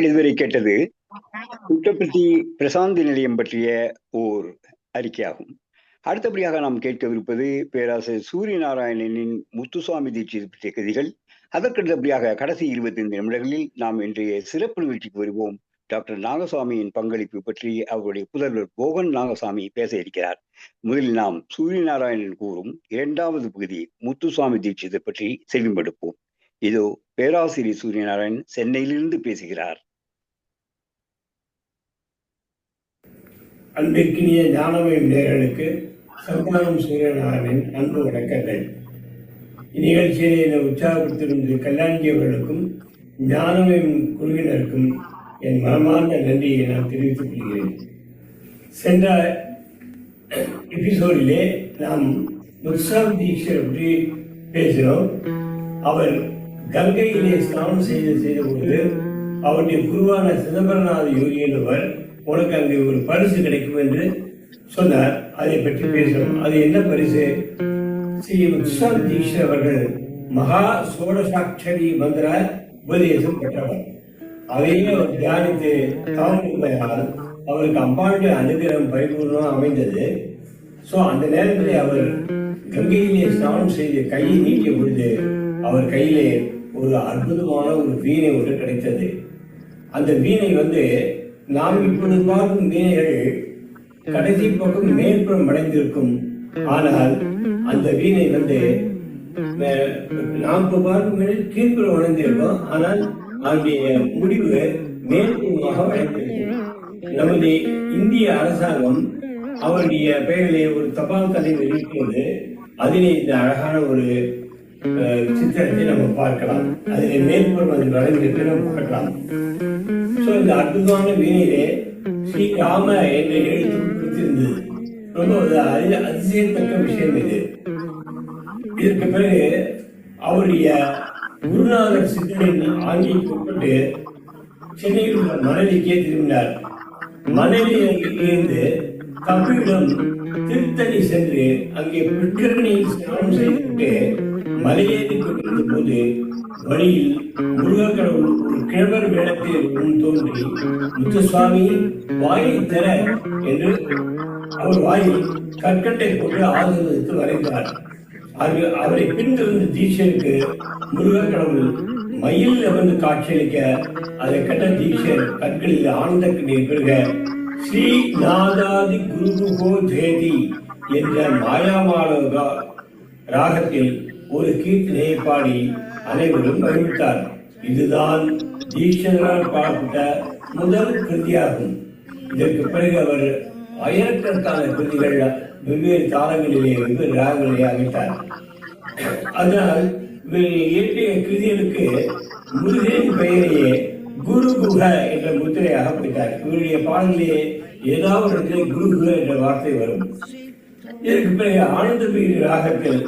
நேர்கள் இதுவரை கேட்டது குட்டப்பட்டி பிரசாந்தி நிலையம் பற்றிய ஓர் அறிக்கையாகும். அடுத்தபடியாக நாம் கேட்கவிருப்பது பேராசிரியர் சூரிய நாராயணனின் முத்துசுவாமி தீட்சித் பற்றிய கதிகள். அதற்கடுத்தபடியாக கடைசி இருபத்தி ஐந்து நிமிடங்களில் நாம் இன்றைய சிறப்பு நிகழ்ச்சிக்கு வருவோம். டாக்டர் நாகசாமியின் பங்களிப்பு பற்றி அவருடைய புதல்வர் போகன் நாகசாமி பேச இருக்கிறார். முதலில் நாம் சூரிய நாராயணன் கூறும் இரண்டாவது பகுதி முத்துசுவாமி தீட்சிதை பற்றி செவிமடுப்போம் இதோ பேராசிரியர் சூரியநாராயணன் சென்னையிலிருந்து பேசுகிறார். அன்பிற்கினிய ஞானமயம் நேர்களுக்கு சந்தானம் சூரியனாரின் அன்பு வணக்கங்கள். இந்நிகழ்ச்சியை என்னை உற்சாகப்படுத்திருந்த கல்யாண்ஜி அவர்களுக்கும் ஞானமயம் குழுவினருக்கும் என் மனமார்ந்த நன்றியை நான் தெரிவித்துக் கொள்கிறேன். சென்ற எபிசோடிலே நாம் முத்சாம் தீட்சர் பற்றி பேசினோம். அவர் கங்கையிலே ஸ்நானம் செய்து பொழுது அவருடைய குருவான சிதம்பரநாத யோகி என்பவர் உனக்கு அங்கே ஒரு பரிசு கிடைக்கும் என்று சொன்னார். அதை பற்றி பேசும் அது என்ன பரிசு? ஸ்ரீ முத்சாம் தீட்சர் அவர்கள் மகா சோடசாட்சரி மந்திர உபதேசம் பெற்றவர். அதையும் அவர் தியானித்து தாமதிப்பதால் அவருக்கு அம்பாளுடைய அனுகிரகம் பரிபூர்ணம் அமைந்தது. ஸோ அந்த நேரத்திலே அவர் கங்கையிலே ஸ்நானம் செய்து கையை நீட்டிய பொழுது அவர் கையிலே ஒரு அற்புதமான ஒரு வீணை ஒன்று கிடைத்தது. அந்த வீணை வந்து நாம் இப்பொழுது பார்க்கும் வீணைகள் கடைசி பக்கம் மேற்புறம் அடைந்திருக்கும். ஆனால் அந்த வீணை வந்து அஹ், நாம் இப்போ பார்க்கும் வீணை கீழ்ப்புறம் அடைந்திருக்கும். ஆனால் அதனுடைய முடிவு மேற்புறமாக அடைந்திருக்கும் நமது இந்திய அரசாங்கம் அவருடைய பெயரிலே ஒரு தபால் தலை வெளியிட்டது அதிலே இந்த அழகான ஒரு சித்திரத்தை நம்ம பார்க்கலாம். அதிலே மேற்புறம் அது வளைந்திருக்கு நம்ம பார்க்கலாம் சோ இந்த அற்புதமான வீணையிலே ஸ்ரீ ராம என்ற எழுத்து கொடுத்திருந்தது. ரொம்ப அதிக அதிசயத்தக்க விஷயம் இது. இதற்கு பிறகு அவருடைய குருநாதர் சித்தரின் ஆங்கியை கூப்பிட்டு சென்னையில் உள்ள மனைவிக்கே திரும்பினார். மனைவியிலிருந்து இருந்து திருத்தணி சென்று அங்கே புஷ்கரணி ஸ்நானம் செய்துவிட்டு மலையேறி கொண்டிருந்த போது வழியில் முருகக்கடவுள் ஒரு கிழவர் வேடத்தில் முன் தோன்றி முத்துசுவாமி வாயை தர என்று அவர் வாயில் கற்கட்டை போட்டு ஆசிர்வதித்து வரைந்தார் அது அவரை பின்தொடர்ந்து தீட்சருக்கு முருகக்கடவுள் மயில் அமர்ந்து காட்சியளிக்க அதை கட்ட தீட்சர் கற்களில் ஆனந்த கண்ணீர் பெருக ஸ்ரீ நாதாதி குருகோ தேதி என்ற மாயாமாலோகா ராகத்தில் ஒரு கீர்த்தனையை பாடி அனைவரும் மகிழ்ந்தார். இதுதான் தீட்சரால் பாடப்பட்ட முதல் கிருதியாகும். இதற்கு பிறகு அவர் ஆயிரக்கணக்கான கிருதிகள் வெவ்வேறு தாளங்களிலே வெவ்வேறு ராகங்களிலே அமைத்தார். அதனால் இவர் இயற்றிய கிருதிகளுக்கு முருகனின் பெயரையே குரு குக என்ற முத்திரையாக வைத்தார் இவருடைய பாடலிலே ஏதாவது இடத்திலே குரு குக என்ற வார்த்தை வரும். இதற்கு பிறகு ஆனந்த ராகத்தில்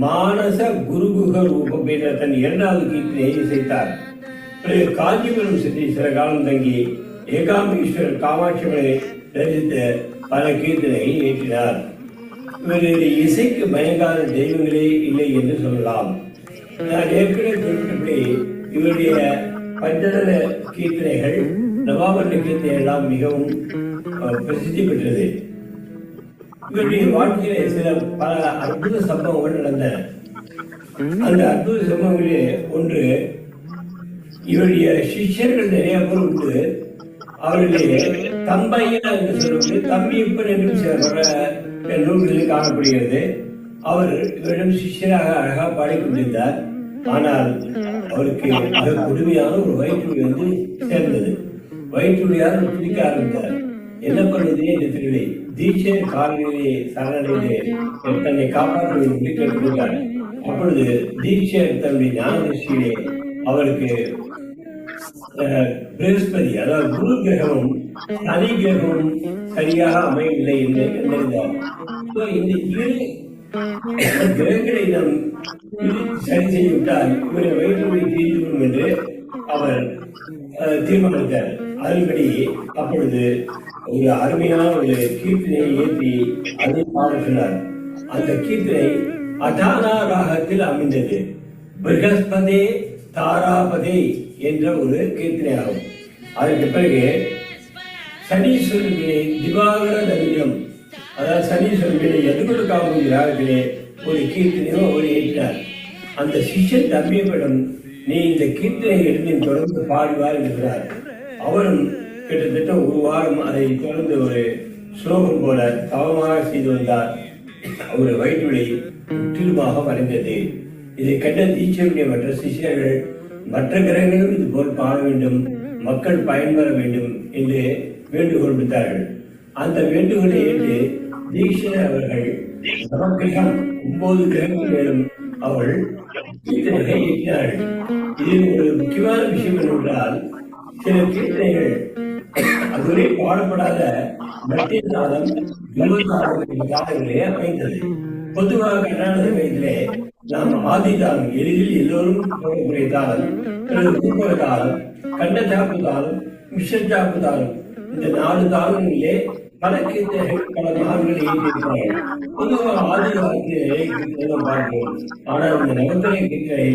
மானச குருகுக ரூபம் என்ற தன் இரண்டாவது கீர்த்தனையை இசைத்தார். பிறகு காஞ்சிபுரம் சித்தி சில காலம் தங்கி ஏகாம்பீஸ்வரர் காமாட்சிகளை தரிசித்த பல கீர்த்தனையை ஏற்றினார். இவருடைய இசைக்கு மயங்காத தெய்வங்களே இல்லை என்று சொல்லலாம். நான் ஏற்கனவே குறிப்பிட்டபடி இவருடைய பஞ்சதன கீர்த்தனைகள் நவாபரண கீர்த்தனை எல்லாம் மிகவும் பிரசித்தி பெற்றது. இவருடைய வாழ்க்கையிலே சில பல அற்புத சம்பவங்கள் நடந்தன. அந்த அற்புத சம்பவங்களிலே ஒன்று இவருடைய சிஷ்யர்கள் நிறைய பேர் உண்டு. அவர்களிலே தம்பையா என்று சொல்லக்கூடிய தம்பியப்பன் என்று சில பல நூல்களில் காணப்படுகிறது. அவர் இவரிடம் சிஷ்யராக அழகா பாடிக்கொண்டிருந்தார். ஆனால் அவருக்கு மிக கொடுமையான ஒரு வயிற்றுவலி வந்து சேர்ந்தது. வயிற்றுவலியால் பிடிக்க ஆரம்பித்தார். என்ன பண்ணுது? என்று தெரியவில்லை தீட்சை காலநிலையை சரணடைந்து தன்னை காப்பாற்ற வேண்டும் அப்பொழுது தீட்சை தன்னுடைய ஞான திருஷ்டியிலே அவருக்கு பிரகஸ்பதி அதாவது குரு கிரகமும் சனி கிரகமும் சரியாக அமையவில்லை என்று கண்டறிந்தார் இந்த இரு கிரகங்களை நாம் சரி செய்துவிட்டால் இவரை வயிற்றுவலி தீர்ந்துவிடும் என்று அவர் தீர்மானித்தார். அதன்படி அப்பொழுது ஒரு அருமையான ஒரு கீர்த்தனை ஏற்றி அதை பாடுகிறார். அந்த கீர்த்தனை அதானா ராகத்தில் அமைந்தது. பிரகஸ்பதே தாராபதே என்ற ஒரு கீர்த்தனை ஆகும் அதற்கு பிறகு சனீஸ்வரனிலே திவாகர தரியம் அதாவது சனீஸ்வரனிலே எதுக்குள்ள காமதி ராகத்திலே ஒரு கீர்த்தனையும் அவர் ஏற்றார். அந்த சிஷ்யன் தம்பியப்படம் நீ இந்த கீர்த்தனை எடுத்து தொடர்ந்து பாடுவார் என்கிறார். அவரும் கிட்டத்தட்ட ஒரு வாரம் அதை தொடர்ந்து ஒரு ஸ்லோகம் போல தவமாக செய்து வந்தார். அவர் வயிற்றுவலி முற்றிலுமாக மறைந்தது இதை கண்ட தீட்சருடைய மற்ற சிஷியர்கள் மற்ற கிரகங்களும் இது போல் பாட வேண்டும் மக்கள் பயன்பெற வேண்டும் என்று வேண்டுகோள் விடுத்தார்கள். அந்த வேண்டுகோளை ஏற்று தீட்சர் அவர்கள் நவக்கிரகம் ஒன்பது கிரகங்களிலும் அவள் கீர்த்தனைகளை இதில் ஒரு முக்கியமான விஷயம் என்னவென்றால் சில கீர்த்தனைகள் அதுவரை பாடப்படாத மத்திய சாதம் யுவசாதம் அமைந்தது. பொதுவாக கர்நாடக வயதிலே நாம் ஆதி தாளம் எளிதில் எல்லோரும் போடக்கூடிய தாளம் அல்லது கும்பல தாளம் கண்ட சாப்பு தாளம் மிஷன் சாப்பு தாளம் இந்த நாலு தாளங்களிலே பல கீர்த்தனைகள் பல மகான்கள் எழுதியிருக்கிறார்கள் பொதுவாக ஆதி காலத்திலே பார்க்கிறோம் ஆனால் இந்த நவத்திரை கீர்த்தனை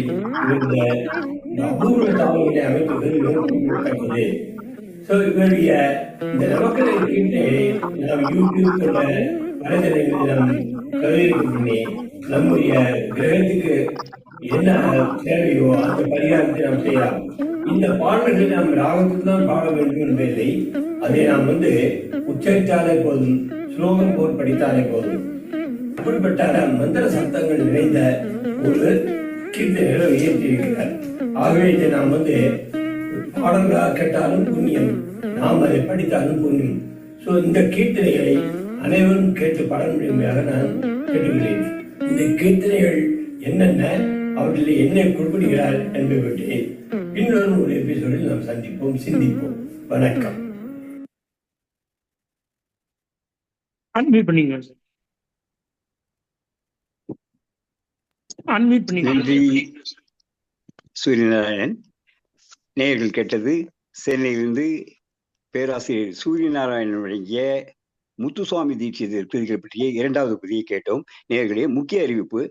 இந்த அபூர்வ தாளங்களை அமைப்பது மிகவும் குறிப்பிடத்தக்கது ஸோ இவருடைய இந்த நவக்கலை கீர்த்தனை நாம் யூடியூப் போன்ற வலைதளங்களில் நாம் கவிதை நம்முடைய கிரகத்துக்கு என்ன தேவையோ அந்த பரிகாரத்தை நாம் செய்யலாம். இந்த பாடல்களை நாம் ராகத்துக்கு தான் பாட வேண்டும் என்பதில்லை. அதை நாம் வந்து உச்சரித்தாலே போதும் ஸ்லோகம் போல் படித்தாலே போதும். அப்படிப்பட்ட மந்திர சப்தங்கள் நிறைந்த ஒரு கீர்த்தனைகளை இயற்றியிருக்கிறார். ஆகவே இதை நாம் வந்து பாடங்களாக கேட்டாலும் புண்ணியம். நாம் அதை படித்தாலும் புண்ணியம். ஸோ இந்த கீர்த்தனைகளை அனைவரும் கேட்டு பாட முடியுமையாக நான் கேட்டுக்கிறேன் இந்த கீர்த்தனைகள் என்னென்ன? அவற்றில் என்ன குறிப்பிடுகிறார் என்பதை பற்றி இன்னொரு ஒரு எபிசோடில் நாம் சந்திப்போம் சிந்திப்போம். வணக்கம். அன்மியூட் பண்ணிங்க அன்மியூட் பண்ணிங்க நன்றி சூரியநாராயணன் நேயர்கள் கேட்டது சென்னையிலிருந்து பேராசிரியர் சூரியநாராயணன் வழங்கிய முத்துசுவாமி தீட்சிதர் கிருதிகள் பற்றிய இரண்டாவது பதியை கேட்டோம். நேர்களே முக்கிய அறிவிப்பு